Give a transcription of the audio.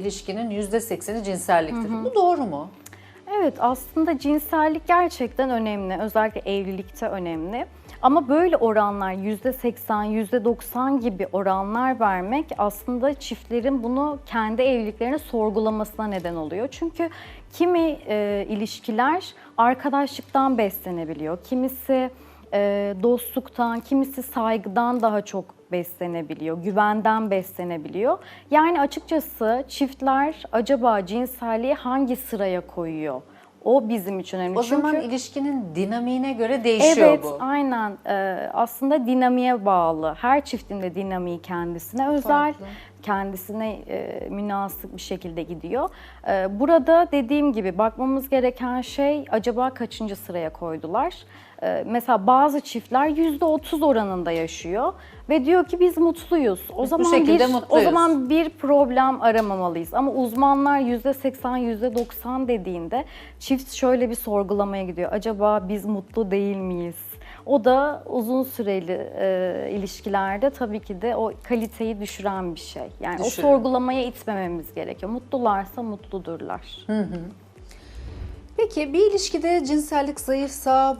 İlişkinin %80'i cinselliktir. Bu doğru mu? Evet aslında cinsellik gerçekten önemli. Özellikle evlilikte önemli. Ama böyle oranlar %80, %90 gibi oranlar vermek aslında çiftlerin bunu kendi evliliklerini sorgulamasına neden oluyor. Çünkü kimi e, ilişkiler arkadaşlıktan beslenebiliyor. Kimisi e, dostluktan, kimisi saygıdan daha çok beslenebiliyor, güvenden beslenebiliyor. Yani açıkçası çiftler acaba cinselliği hangi sıraya koyuyor? O bizim için önemli. O Çünkü zaman ilişkinin dinamiğine göre değişiyor evet, bu. aynen. Ee, aslında dinamiğe bağlı. Her çiftin de dinamiği kendisine özel, Farklı. Kendisine e, münasip bir şekilde gidiyor. Ee, burada dediğim gibi bakmamız gereken şey acaba kaçıncı sıraya koydular? Ee, mesela bazı çiftler %30 oranında yaşıyor ve diyor ki biz mutluyuz. O zaman şekilde bir, mutluyuz. O zaman bir problem aramamalıyız. Ama uzmanlar %80, %90 dediğinde çift şöyle bir sorgulamaya gidiyor. Acaba biz mutlu değil miyiz? O da uzun süreli e, ilişkilerde tabii ki de o kaliteyi düşüren bir şey. Yani Düşürüyor. o sorgulamaya itmememiz gerekiyor. Mutlularsa mutludurlar. Peki bir ilişkide cinsellik zayıfsa